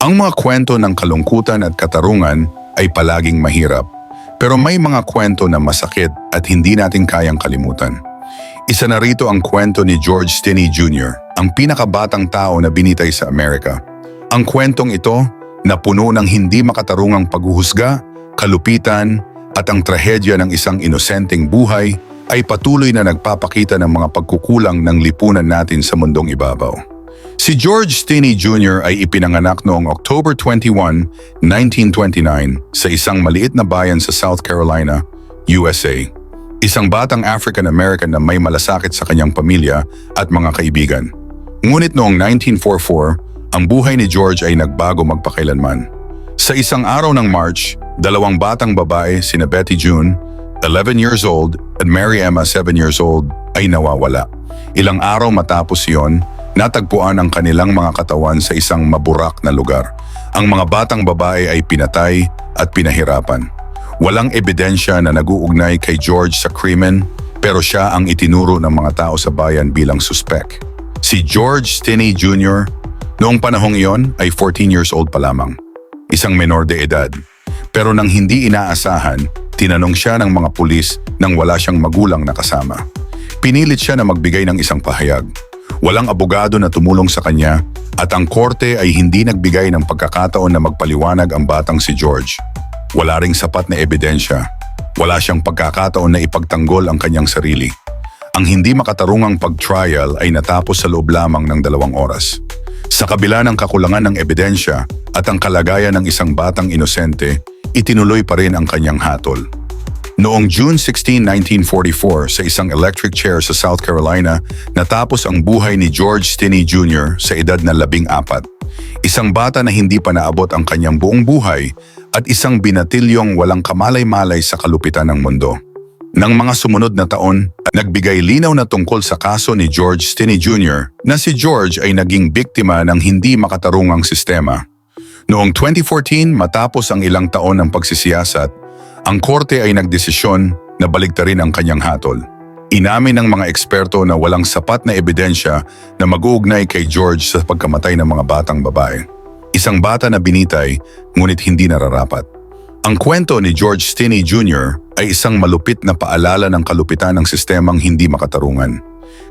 Ang mga kwento ng kalungkutan at katarungan ay palaging mahirap. Pero may mga kwento na masakit at hindi natin kayang kalimutan. Isa na rito ang kwento ni George Stinney Jr., ang pinakabatang tao na binitay sa Amerika. Ang kwentong ito na puno ng hindi makatarungang paghuhusga, kalupitan at ang trahedya ng isang inosenteng buhay ay patuloy na nagpapakita ng mga pagkukulang ng lipunan natin sa mundong ibabaw. Si George Stinney Jr. ay ipinanganak noong October 21, 1929 sa isang maliit na bayan sa South Carolina, USA. Isang batang African-American na may malasakit sa kanyang pamilya at mga kaibigan. Ngunit noong 1944, ang buhay ni George ay nagbago magpakailanman. Sa isang araw ng March, dalawang batang babae, sina Betty June, 11 years old, at Mary Emma, 7 years old, ay nawawala. Ilang araw matapos iyon, natagpuan ang kanilang mga katawan sa isang maburak na lugar. Ang mga batang babae ay pinatay at pinahirapan. Walang ebidensya na naguugnay kay George sa krimen, pero siya ang itinuro ng mga tao sa bayan bilang suspek. Si George Stinney Jr. noong panahong iyon ay 14 years old pa lamang. Isang menor de edad. Pero nang hindi inaasahan, tinanong siya ng mga pulis nang wala siyang magulang na kasama. Pinilit siya na magbigay ng isang pahayag. Walang abogado na tumulong sa kanya at ang korte ay hindi nagbigay ng pagkakataon na magpaliwanag ang batang si George. Wala ring sapat na ebidensya. Wala siyang pagkakataon na ipagtanggol ang kanyang sarili. Ang hindi makatarungang pag-trial ay natapos sa loob lamang ng dalawang oras. Sa kabila ng kakulangan ng ebidensya at ang kalagayan ng isang batang inosente, itinuloy pa rin ang kanyang hatol. Noong June 16, 1944, sa isang electric chair sa South Carolina, natapos ang buhay ni George Stinney Jr. sa edad na labing apat. Isang bata na hindi pa naabot ang kanyang buong buhay at isang binatilyong walang kamalay-malay sa kalupitan ng mundo. Nang mga sumunod na taon, nagbigay linaw na tungkol sa kaso ni George Stinney Jr. na si George ay naging biktima ng hindi makatarungang sistema. Noong 2014, matapos ang ilang taon ng pagsisiyasat, ang korte ay nagdesisyon na baligtarin ang kanyang hatol. Inamin ng mga eksperto na walang sapat na ebidensya na mag-uugnay kay George sa pagkamatay ng mga batang babae. Isang bata na binitay, ngunit hindi nararapat. Ang kwento ni George Stinney Jr. ay isang malupit na paalala ng kalupitan ng sistemang hindi makatarungan.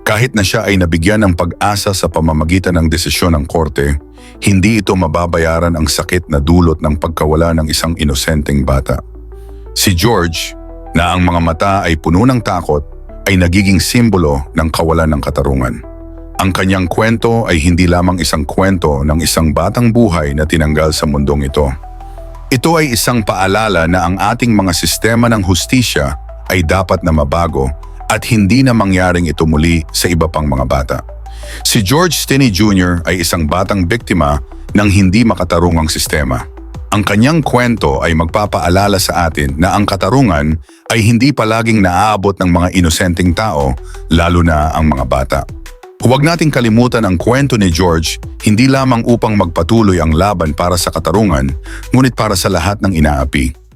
Kahit na siya ay nabigyan ng pag-asa sa pamamagitan ng desisyon ng korte, hindi ito mababayaran ang sakit na dulot ng pagkawala ng isang inosenteng bata. Si George, na ang mga mata ay puno ng takot, ay nagiging simbolo ng kawalan ng katarungan. Ang kanyang kwento ay hindi lamang isang kwento ng isang batang buhay na tinanggal sa mundong ito. Ito ay isang paalala na ang ating mga sistema ng hustisya ay dapat na mabago at hindi na mangyaring ito muli sa iba pang mga bata. Si George Stinney Jr. ay isang batang biktima ng hindi makatarungang sistema. Ang kanyang kwento ay magpapaalala sa atin na ang katarungan ay hindi palaging naaabot ng mga inosenteng tao, lalo na ang mga bata. Huwag nating kalimutan ang kwento ni George hindi lamang upang magpatuloy ang laban para sa katarungan, ngunit para sa lahat ng inaapi.